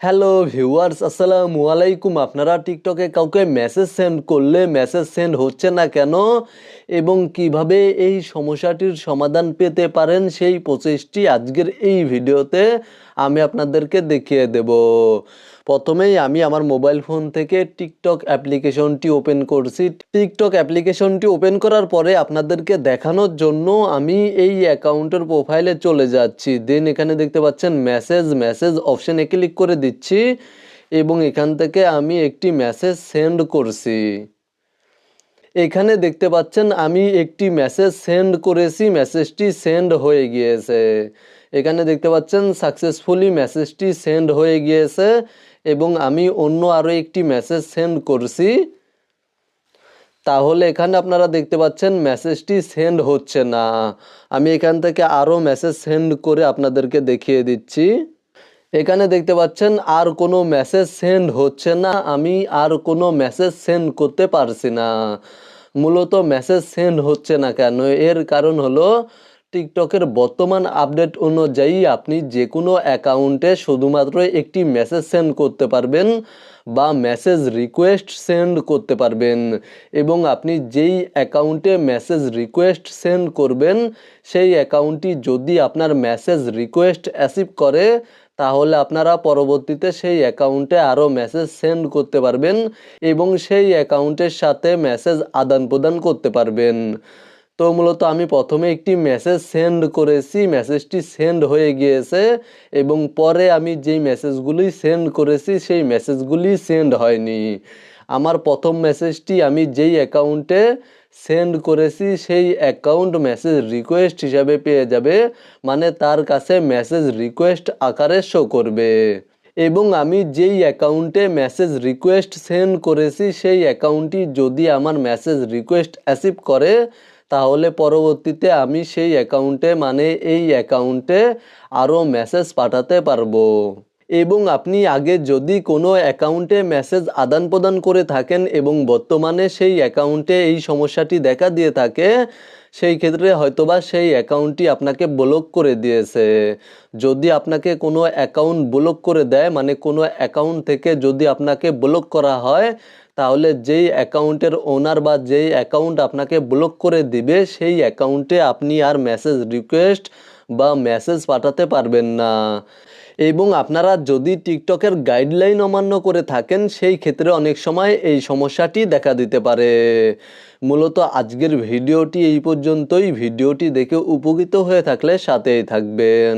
Hello viewers আসসালামু আলাইকুম। আপনারা টিকটকে কাউকে মেসেজ সেন্ড করলে মেসেজ সেন্ড হচ্ছে না কেন? এবং কীভাবে এই সমস্যাটির সমাধান পেতে পারেন সেই প্রচেষ্টি আজকের এই ভিডিওতে আমি আপনাদেরকে দেখিয়ে দেব। প্রথমেই আমি আমার মোবাইল ফোন থেকে টিকটক অ্যাপ্লিকেশনটি ওপেন করছি। টিকটক অ্যাপ্লিকেশনটি ওপেন করার পরে আপনাদেরকে দেখানোর জন্য আমি এই অ্যাকাউন্টের প্রোফাইলে চলে যাচ্ছি। দেন এখানে দেখতে পাচ্ছেন মেসেজ মেসেজ অপশানে ক্লিক করে দিচ্ছি এবং এখান থেকে আমি একটি মেসেজ সেন্ড করছি। এখানে দেখতে পাচ্ছেন আমি একটি মেসেজ সেন্ড করেছি মেসেজটি সেন্ড হয়ে গিয়েছে। এখানে দেখতে পাচ্ছেন সাকসেসফুলি মেসেজটি সেন্ড হয়ে গিয়েছে। এবং আমি অন্য আরও একটি মেসেজ সেন্ড করছি। তাহলে এখানে আপনারা দেখতে পাচ্ছেন মেসেজটি সেন্ড হচ্ছে না। আমি এখান থেকে আরও মেসেজ সেন্ড করে আপনাদেরকে দেখিয়ে দিচ্ছি। এখানে দেখতে পাচ্ছেন আর কোনো মেসেজ সেন্ড হচ্ছে না। আমি আর কোনো মেসেজ সেন্ড করতে পারছি না। মূলত মেসেজ সেন্ড হচ্ছে না কেন? এর কারণ হলো টিকটকের বর্তমান আপডেট অনুযায়ী আপনি যে কোনো অ্যাকাউন্টে শুধুমাত্র একটি মেসেজ সেন্ড করতে পারবেন বা মেসেজ রিকোয়েস্ট সেন্ড করতে পারবেন এবং আপনি যেই অ্যাকাউন্টে মেসেজ রিকোয়েস্ট সেন্ড করবেন, সেই অ্যাকাউন্টটি যদি আপনার মেসেজ রিকোয়েস্ট অ্যাসিভ করে, তাহলে আপনারা পরবর্তীতে সেই অ্যাকাউন্টে আরও মেসেজ সেন্ড করতে পারবেন এবং সেই অ্যাকাউন্টের সাথে মেসেজ আদান প্রদান করতে পারবেন। তো মূলত আমি প্রথমে একটি মেসেজ সেন্ড করেছি। মেসেজটি সেন্ড হয়ে গিয়েছে এবং পরে আমি যেই মেসেজগুলি সেন্ড করেছি, সেই মেসেজগুলি সেন্ড হয়নি। আমার প্রথম মেসেজটি আমি যেই অ্যাকাউন্টে সেন্ড করেছি, সেই অ্যাকাউন্ট মেসেজ রিকোয়েস্ট হিসাবে পেয়ে যাবে। মানে তার কাছে মেসেজ রিকোয়েস্ট আকারে শো করবে। এবং আমি যেই অ্যাকাউন্টে মেসেজ রিকোয়েস্ট সেন্ড করেছি, সেই অ্যাকাউন্টটি যদি আমার মেসেজ রিকোয়েস্ট অ্যাসিভ করে তাহলে পরবর্তীতে আমি সেই অ্যাকাউন্টে মানে এই অ্যাকাউন্টে আরও মেসেজ পাঠাতে পারব। এবং আপনি আগে যদি কোনো অ্যাকাউন্টে মেসেজ আদান প্রদান করে থাকেন এবং বর্তমানে সেই অ্যাকাউন্টে এই সমস্যাটি দেখা দিয়ে থাকে, সেই ক্ষেত্রে হয়তোবা সেই অ্যাকাউন্টটি আপনাকে ব্লক করে দিয়েছে। যদি আপনাকে কোনো অ্যাকাউন্ট ব্লক করে দেয় মানে কোনো অ্যাকাউন্ট থেকে যদি আপনাকে ব্লক করা হয়, তাহলে যেই অ্যাকাউন্টের ওনার বা যেই অ্যাকাউন্ট আপনাকে ব্লক করে দিবে, সেই অ্যাকাউন্টে আপনি আর মেসেজ রিকোয়েস্ট বা মেসেজ পাঠাতে পারবেন না। এবং আপনারা যদি টিকটকের গাইডলাইন অমান্য করে থাকেন, সেই ক্ষেত্রে অনেক সময় এই সমস্যাটি দেখা দিতে পারে। মূলত আজকের ভিডিওটি এই পর্যন্তই। ভিডিওটি দেখে উপকৃত হয়ে থাকলে সাথেই থাকবেন।